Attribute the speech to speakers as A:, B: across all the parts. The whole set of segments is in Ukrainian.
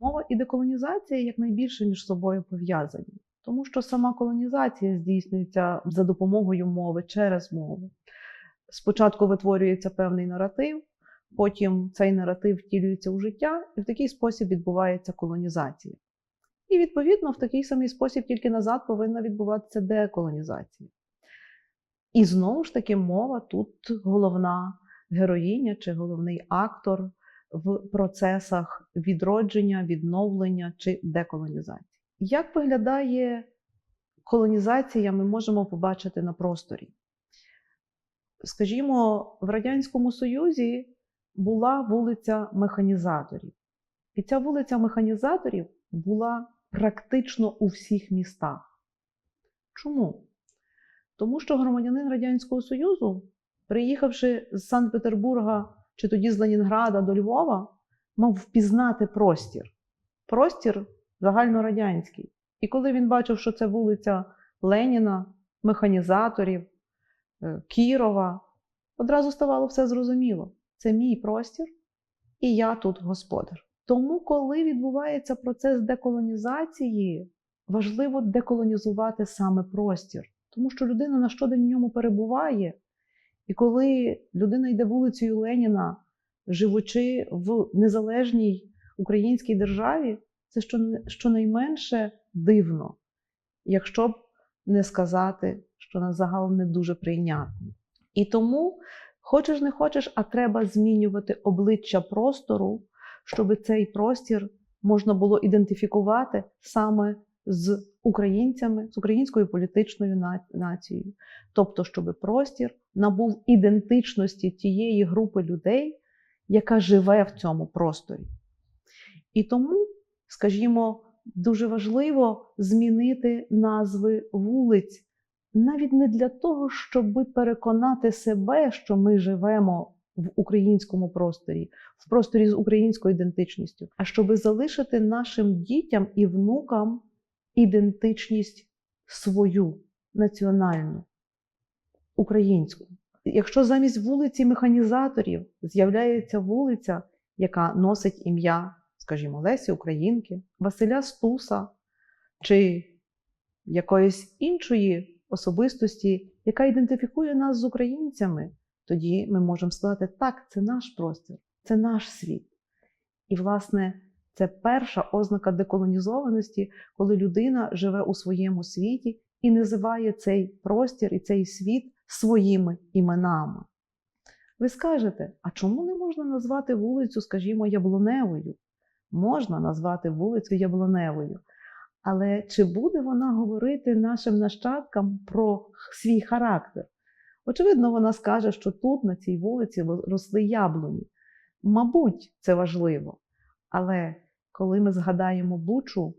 A: Мова і деколонізація якнайбільше між собою пов'язані, тому що сама колонізація здійснюється за допомогою мови через мову. Спочатку витворюється певний наратив, потім цей наратив втілюється у життя, і в такий спосіб відбувається колонізація. І, відповідно, в такий самий спосіб тільки назад повинна відбуватися деколонізація. І знову ж таки, мова тут головна героїня чи головний актор в процесах відродження, відновлення чи деколонізації. Як виглядає колонізація, ми можемо побачити на просторі. Скажімо, в Радянському Союзі була вулиця механізаторів. І ця вулиця механізаторів була практично у всіх містах. Чому? Тому що громадянин Радянського Союзу, приїхавши з Санкт-Петербурга чи тоді з Ленінграда до Львова, мав впізнати простір. Простір загальнорадянський. І коли він бачив, що це вулиця Леніна, механізаторів, е, Кірова, одразу ставало все зрозуміло. Це мій простір, і я тут господар. Тому, коли відбувається процес деколонізації, важливо деколонізувати саме простір, тому що людина на щодень в ньому перебуває. І коли людина йде вулицею Леніна, живучи в незалежній українській державі, це щонайменше дивно, якщо б не сказати, що на загал не дуже прийнятно. І тому, хочеш не хочеш, а треба змінювати обличчя простору, щоб цей простір можна було ідентифікувати саме з українцями, з українською політичною нацією. Тобто, щоб простір набув ідентичності тієї групи людей, яка живе в цьому просторі. І тому, скажімо, дуже важливо змінити назви вулиць навіть не для того, щоб переконати себе, що ми живемо в українському просторі, в просторі з українською ідентичністю, а щоб залишити нашим дітям і внукам ідентичність свою національну, українську. Якщо замість вулиці механізаторів з'являється вулиця, яка носить ім'я, скажімо, Лесі Українки, Василя Стуса чи якоїсь іншої особистості, яка ідентифікує нас з українцями, тоді ми можемо сказати, так, це наш простір, це наш світ. І, власне, це перша ознака деколонізованості, коли людина живе у своєму світі і називає цей простір і цей світ своїми іменами. Ви скажете, а чому не можна назвати вулицю, скажімо, Яблуневою? Можна назвати вулицю Яблуневою. Але чи буде вона говорити нашим нащадкам про свій характер? Очевидно, вона скаже, що тут, на цій вулиці, росли яблуні. Мабуть, це важливо. Але коли ми згадаємо Бучу,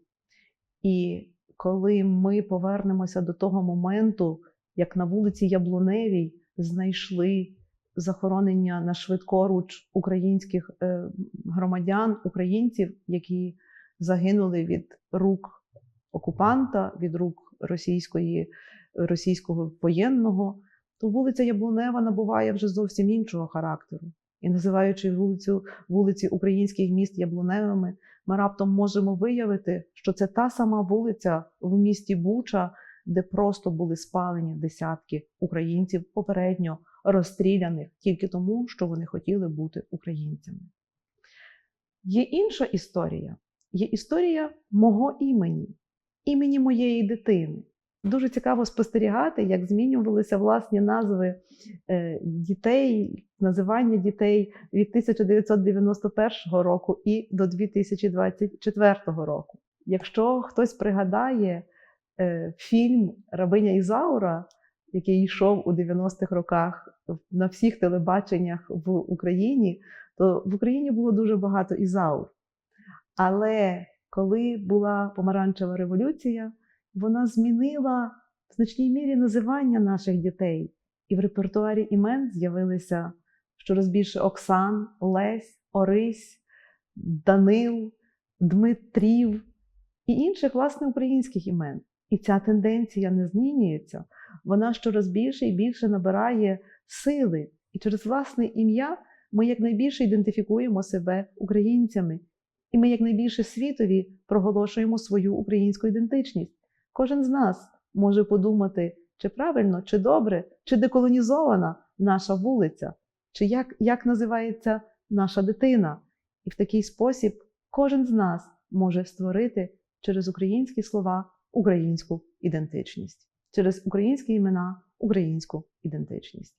A: і коли ми повернемося до того моменту, як на вулиці Яблуневій знайшли захоронення на швидкоруч українських е, громадян, українців, які загинули від рук окупанта, від рук російської, російського воєнного, то вулиця Яблунева набуває вже зовсім іншого характеру. І називаючи вулицю вулиці українських міст Яблуневими, ми раптом можемо виявити, що це та сама вулиця в місті Буча, де просто були спалені десятки українців попередньо розстріляних тільки тому, що вони хотіли бути українцями. Є інша історія. Є історія мого імені, імені моєї дитини. Дуже цікаво спостерігати, як змінювалися власні назви е, дітей, називання дітей від 1991 року і до 2024 року. Якщо хтось пригадає е, фільм Рабиня Ізаура, який йшов у 90-х роках на всіх телебаченнях в Україні, то в Україні було дуже багато Ізаур. Але коли була помаранчева революція, вона змінила в значній мірі називання наших дітей. І в репертуарі імен з'явилися щораз більше Оксан, Лесь, Орись, Данил, Дмитрів і інших, власне, українських імен. І ця тенденція не змінюється. Вона щораз більше і більше набирає сили. І через власне ім'я ми якнайбільше ідентифікуємо себе українцями, і ми якнайбільше світові проголошуємо свою українську ідентичність. Кожен з нас може подумати, чи правильно, чи добре, чи деколонізована наша вулиця, чи як, як називається наша дитина. І в такий спосіб кожен з нас може створити через українські слова українську ідентичність, через українські імена українську ідентичність.